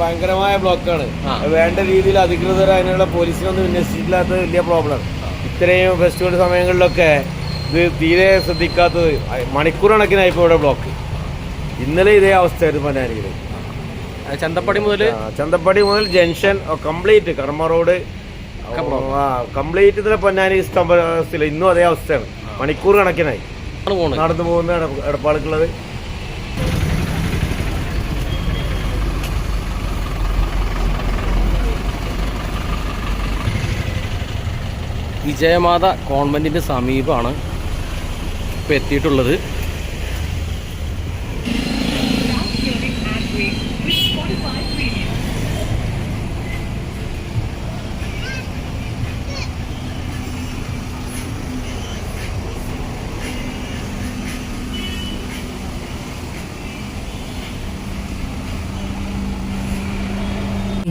ഭയങ്കരമായ ബ്ലോക്കാണ്. വേണ്ട രീതിയിൽ അധികൃതർ അതിനുള്ള പോലീസിനൊന്നും വിന്യസിച്ചിട്ടില്ലാത്ത വലിയ പ്രോബ്ലം ഇത്രയും ഫെസ്റ്റിവൽ സമയങ്ങളിലൊക്കെ ഇത് തീരെ ശ്രദ്ധിക്കാത്തത് മണിക്കൂർ കണക്കിനായി ഇപ്പോൾ ഇവിടെ ബ്ലോക്ക് ഇന്നലെ ഇതേ അവസ്ഥയായിരുന്നു പനാരിയിൽ ചന്തപ്പടി മുതൽ ചന്തപ്പടി മുതൽ junction complete Karma road. Complete ഇതിലെ പൊന്നാനി സ്തംഭ ഇന്നും അതേ അവസ്ഥയാണ്. മണിക്കൂർ കണക്കിനായി നടന്നു പോകുന്ന എട- വിജയമാത കോൺവെന്റിന്റെ സമീപമാണ് ഇപ്പോൾ എത്തിയിട്ടുള്ളത്.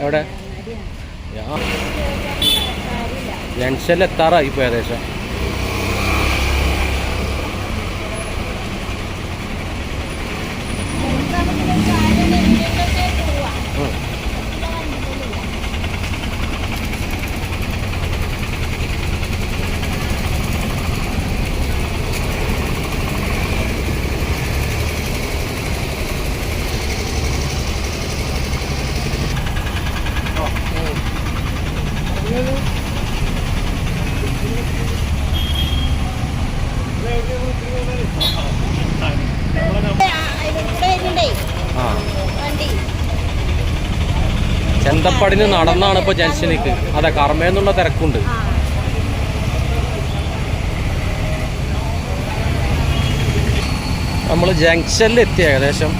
എവിടെ? ജംഗ്ഷനിൽ എത്താറായി ഇപ്പോൾ ഏകദേശം ഉം. ആ ചന്തപ്പടിന് നടന്നാണ് ഇപ്പൊ ജംഗ്ഷനിക്ക് അതെ കർമ്മയെന്നുള്ള തിരക്കുണ്ട്. നമ്മൾ ജംഗ്ഷനിൽ എത്തി ഏകദേശം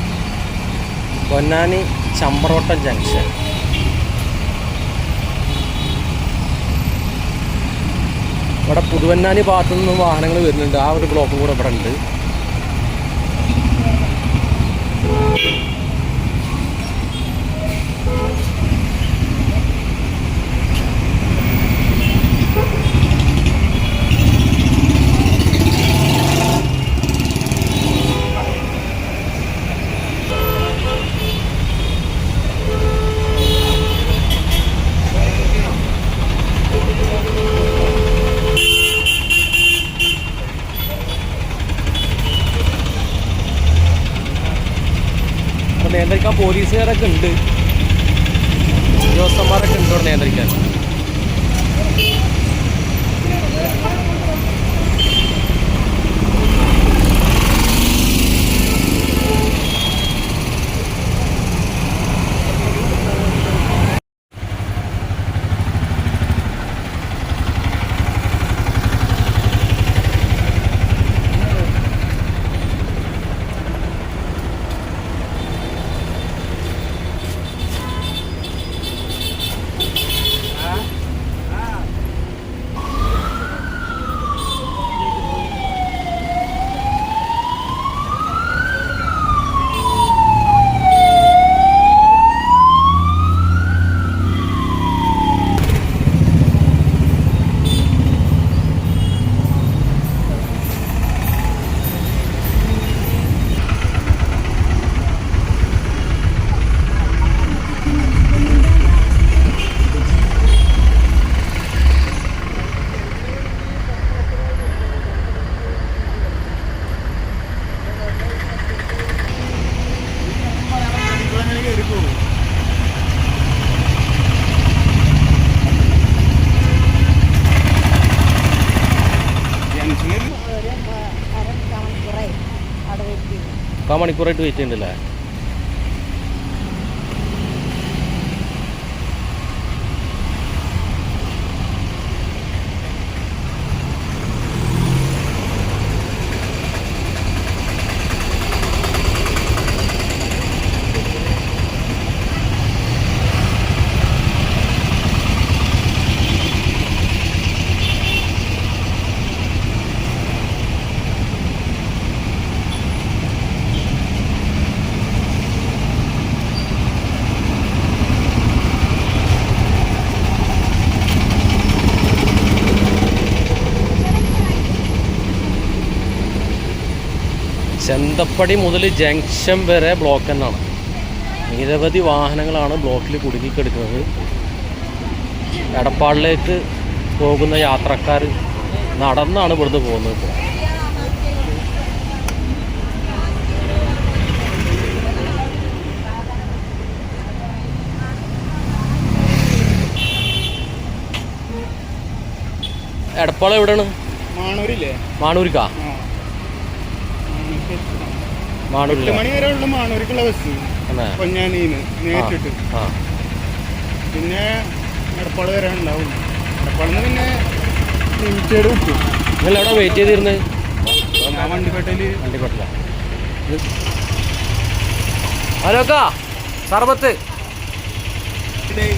പൊന്നാനി ചമ്പറോട്ടം ജംഗ്ഷൻ. ഇവിടെ പുതുവന്നാനി ഭാഗത്തു നിന്ന് വാഹനങ്ങൾ വരുന്നുണ്ട്. ആ ഒരു ബ്ലോക്കും കൂടെ ഇവിടെ ഉണ്ട് അപ്പോൾ നിയന്ത്രിക്കാൻ പോലീസുകാരൊക്കെ ഉണ്ട്. ഉദ്യോഗസ്ഥന്മാരൊക്കെ ഉണ്ട് ഇവിടെ നിയന്ത്രിക്കാൻ. മുക്കാൽ മണിക്കൂറായിട്ട് വെയിറ്റ് ചെയ്യുന്നുണ്ടല്ലേ എന്തപ്പടി മുതൽ ജംഗ്ഷൻ വരെ ബ്ലോക്ക് തന്നെയാണ്. നിരവധി വാഹനങ്ങളാണ് ബ്ലോക്കിൽ കുടുങ്ങിക്കെടുക്കുന്നത്. എടപ്പാളിലേക്ക് പോകുന്ന യാത്രക്കാർ നടന്നാണ് ഇവിടുന്ന് പോകുന്നത് ഇപ്പോൾ. എടപ്പാൾ എവിടെയാണ്? മാണൂരില്ലേ? മാണൂരിക്കാ ആ എട്ട് മണി വരെ ഉള്ള മാണൂരിക്കുള്ള ബസ് അല്ലേ? പൊന്നാനിന്ന് നേരിട്ടിട്ട്. ആ പിന്നെ എടപ്പാട് വരെ ഉണ്ടാവും എടപ്പാളിന്ന് പിന്നെ ലിമിറ്റഡ് കിട്ടും. നിങ്ങൾ എവിടെ വെയിറ്റ് ചെയ്തിരുന്നത് ഞാൻ വണ്ടിപ്പേട്ടയിൽ വണ്ടിപ്പെട്ടില്ല ഹലോ കാ സർബത്ത്. Block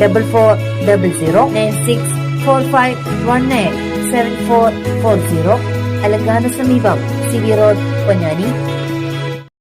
double four double zero nine six four five one nine seven four four zero അലങ്കാന സമീപം സി വി റോഡ് പൊന്നാനി